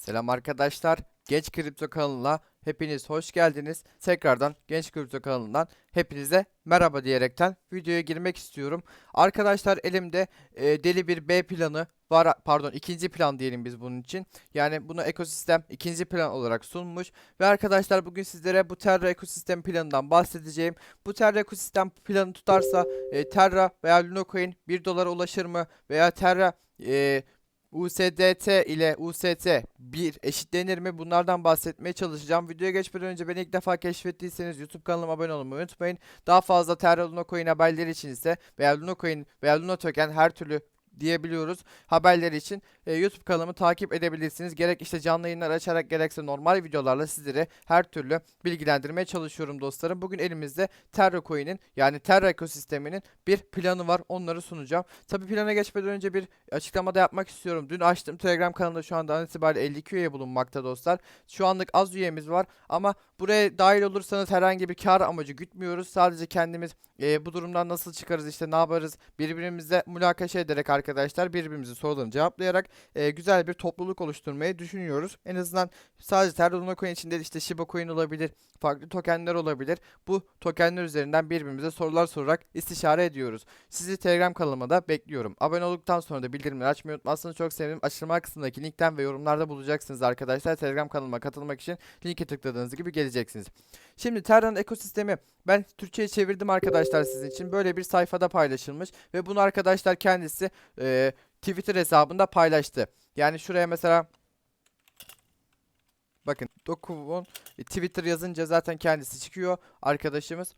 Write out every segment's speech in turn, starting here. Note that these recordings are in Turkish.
Selam arkadaşlar. Genç Kripto kanalına hepiniz hoş geldiniz. Tekrardan Genç Kripto kanalından hepinize merhaba diyerekten videoya girmek istiyorum. Arkadaşlar elimde e, deli bir B planı var. Pardon ikinci plan diyelim biz bunun için. Yani bunu ekosistem ikinci plan olarak sunmuş. Ve arkadaşlar bugün sizlere bu Terra ekosistem planından bahsedeceğim. Bu Terra ekosistem planı tutarsa e, Terra veya Lunocoin 1 dolara ulaşır mı? Veya Terra e, USDT ile UST 1 eşitlenir mi? Bunlardan bahsetmeye çalışacağım. Videoya geçmeden önce beni ilk defa keşfettiyseniz YouTube kanalıma abone olmayı unutmayın. Daha fazla Terra Luna Coin haberleri için ise veya Luna Coin veya Luna Token her türlü diyebiliyoruz. Haberleri için e, YouTube kanalımı takip edebilirsiniz. Gerek işte canlı yayınlar açarak gerekse normal videolarla sizleri her türlü bilgilendirmeye çalışıyorum dostlarım. Bugün elimizde Terra Coin'in yani Terra ekosisteminin bir planı var. Onları sunacağım. Tabi plana geçmeden önce bir açıklamada yapmak istiyorum. Dün açtım Telegram kanalında şu anda an itibariyle 52 üye bulunmakta dostlar. Şu anlık az üyemiz var ama buraya dahil olursanız herhangi bir kar amacı gütmüyoruz. Sadece kendimiz e, bu durumdan nasıl çıkarız işte ne yaparız birbirimizle münakaşa ederek arkadaşlar birbirimizin sorularını cevaplayarak e, güzel bir topluluk oluşturmayı düşünüyoruz. En azından sadece Terra Coin için değil işte Shiba Coin olabilir, farklı tokenler olabilir. Bu tokenler üzerinden birbirimize sorular sorarak istişare ediyoruz. Sizi Telegram kanalıma da bekliyorum. Abone olduktan sonra da bildirimleri açmayı unutmazsanız çok sevinirim. Açıklama kısmındaki linkten ve yorumlarda bulacaksınız arkadaşlar. Telegram kanalıma katılmak için linke tıkladığınız gibi geleceksiniz. Şimdi Terra'nın ekosistemi ben Türkçe'ye çevirdim arkadaşlar sizin için. Böyle bir sayfada paylaşılmış ve bunu arkadaşlar kendisi e, Twitter hesabında paylaştı. Yani şuraya mesela bakın Dokuv'un e, Twitter yazınca zaten kendisi çıkıyor arkadaşımız.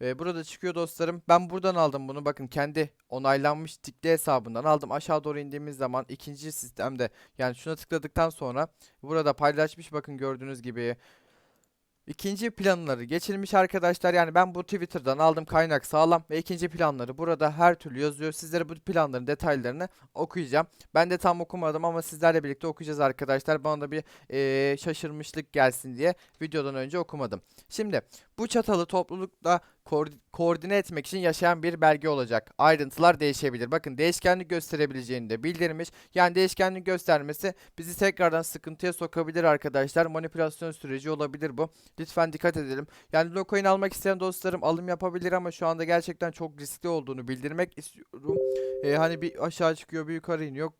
E, burada çıkıyor dostlarım. Ben buradan aldım bunu. Bakın kendi onaylanmış tikli hesabından aldım. Aşağı doğru indiğimiz zaman ikinci sistemde yani şuna tıkladıktan sonra burada paylaşmış bakın gördüğünüz gibi. İkinci planları geçilmiş arkadaşlar. Yani ben bu Twitter'dan aldım kaynak sağlam ve ikinci planları burada her türlü yazıyor. Sizlere bu planların detaylarını okuyacağım. Ben de tam okumadım ama sizlerle birlikte okuyacağız arkadaşlar. Bana da bir eee, şaşırmışlık gelsin diye videodan önce okumadım. Şimdi bu çatalı toplulukla koord- koordine etmek için yaşayan bir belge olacak. Ayrıntılar değişebilir. Bakın değişkenlik gösterebileceğini de bildirmiş. Yani değişkenlik göstermesi bizi tekrardan sıkıntıya sokabilir arkadaşlar. Manipülasyon süreci olabilir bu. Lütfen dikkat edelim. Yani Locoin almak isteyen dostlarım alım yapabilir ama şu anda gerçekten çok riskli olduğunu bildirmek istiyorum. Ee, hani bir aşağı çıkıyor bir yukarı iniyor.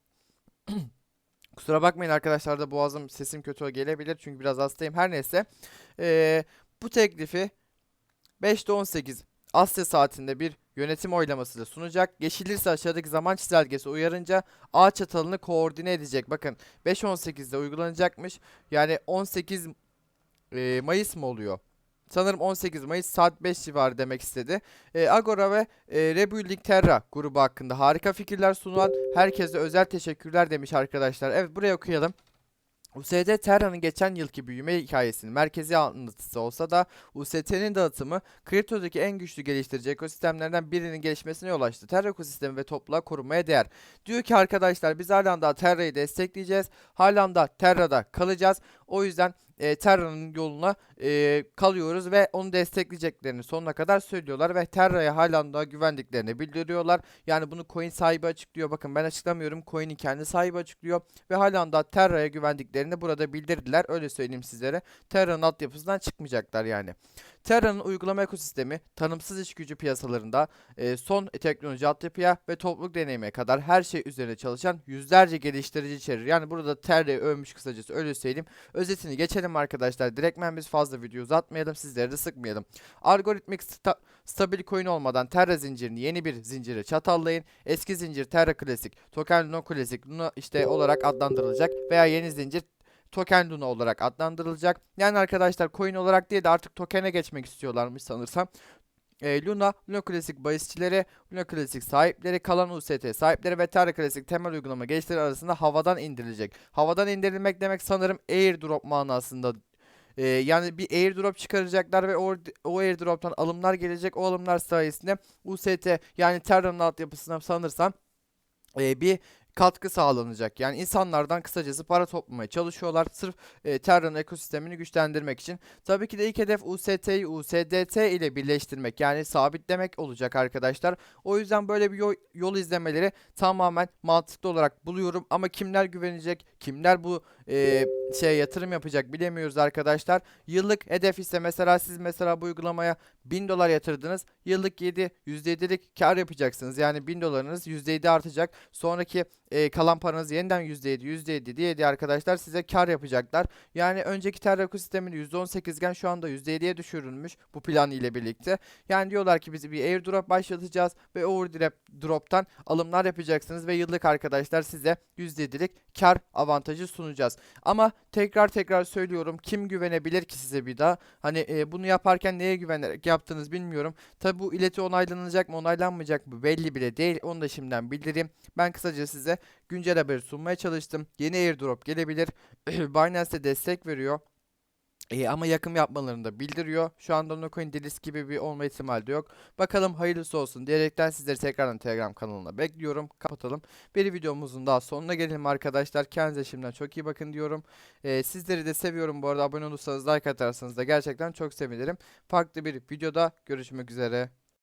Kusura bakmayın arkadaşlar da boğazım sesim kötü gelebilir çünkü biraz hastayım. Her neyse. Ee, bu teklifi 5'te 18 Asya saatinde bir yönetim oylaması da sunacak. Geçilirse aşağıdaki zaman çizelgesi uyarınca A çatalını koordine edecek. Bakın 5.18'de uygulanacakmış. Yani 18 e, Mayıs mı oluyor? Sanırım 18 Mayıs saat 5 civarı demek istedi. E, Agora ve e, Rebuilding Terra grubu hakkında harika fikirler sunan herkese özel teşekkürler demiş arkadaşlar. Evet buraya okuyalım. USD Terra'nın geçen yılki büyüme hikayesinin merkezi anlatısı olsa da UST'nin dağıtımı kriptodaki en güçlü geliştirici ekosistemlerden birinin gelişmesine yol açtı. Terra ekosistemi ve topluluğa korunmaya değer. Diyor ki arkadaşlar biz halen daha Terra'yı destekleyeceğiz. Halen daha Terra'da kalacağız. O yüzden e, Terra'nın yoluna e, kalıyoruz ve onu destekleyeceklerini sonuna kadar söylüyorlar ve Terra'ya halen daha güvendiklerini bildiriyorlar. Yani bunu coin sahibi açıklıyor. Bakın ben açıklamıyorum. Coin'in kendi sahibi açıklıyor ve halen daha Terra'ya güvendiklerini burada bildirdiler. Öyle söyleyeyim sizlere. Terra'nın altyapısından çıkmayacaklar yani. Terra'nın uygulama ekosistemi tanımsız iş gücü piyasalarında e, son teknoloji altyapıya ve topluluk deneyime kadar her şey üzerine çalışan yüzlerce geliştirici içerir. Yani burada Terra'yı övmüş kısacası öyle söyleyeyim. Özetini geçelim arkadaşlar. Direktmen biz fazla video uzatmayalım. Sizleri de sıkmayalım. Algoritmik sta- stabil coin olmadan Terra zincirini yeni bir zincire çatallayın. Eski zincir Terra Klasik, Token Luna Klasik, Luna işte olarak adlandırılacak veya yeni zincir Token Luna olarak adlandırılacak. Yani arkadaşlar coin olarak değil de artık token'e geçmek istiyorlarmış sanırsam. E, Luna, Luna Classic bahisçileri, Luna Classic sahipleri, kalan UST sahipleri ve Terra Classic temel uygulama geliştiri arasında havadan indirilecek. Havadan indirilmek demek sanırım airdrop manasında. E, yani bir airdrop çıkaracaklar ve o, o airdrop'tan alımlar gelecek. O alımlar sayesinde UST yani Terra'nın altyapısına sanırsam e, bir katkı sağlanacak. Yani insanlardan kısacası para toplamaya çalışıyorlar sırf e, Terra'nın ekosistemini güçlendirmek için. Tabii ki de ilk hedef UST'yi USDT ile birleştirmek yani sabitlemek olacak arkadaşlar. O yüzden böyle bir yol, yol izlemeleri tamamen mantıklı olarak buluyorum ama kimler güvenecek, kimler bu e, şey yatırım yapacak bilemiyoruz arkadaşlar. Yıllık hedef ise mesela siz mesela bu uygulamaya 1000 dolar yatırdınız. Yıllık 7 %7'lik kar yapacaksınız. Yani 1000 dolarınız %7 artacak. Sonraki e, kalan paranız yeniden %7 %7 diye diye arkadaşlar size kar yapacaklar. Yani önceki Terraco sistemini %18 iken şu anda %7'ye düşürülmüş bu plan ile birlikte. Yani diyorlar ki biz bir airdrop başlatacağız ve airdrop drop'tan alımlar yapacaksınız ve yıllık arkadaşlar size %7'lik kar avantajı sunacağız. Ama tekrar tekrar söylüyorum kim güvenebilir ki size bir daha? Hani e, bunu yaparken neye güvenerek yaptığınız bilmiyorum. Tabi bu ileti onaylanacak mı onaylanmayacak mı belli bile değil. Onu da şimdiden bildireyim. Ben kısaca size güncel haberi sunmaya çalıştım. Yeni airdrop gelebilir. Binance de destek veriyor. E, ama yakım yapmalarını da bildiriyor. Şu anda Nocoin Delis gibi bir olma ihtimali de yok. Bakalım hayırlısı olsun diyerekten sizleri tekrardan Telegram kanalına bekliyorum. Kapatalım. Bir videomuzun daha sonuna gelelim arkadaşlar. Kendinize şimdiden çok iyi bakın diyorum. E, sizleri de seviyorum bu arada. Abone olursanız like atarsanız da gerçekten çok sevinirim. Farklı bir videoda görüşmek üzere.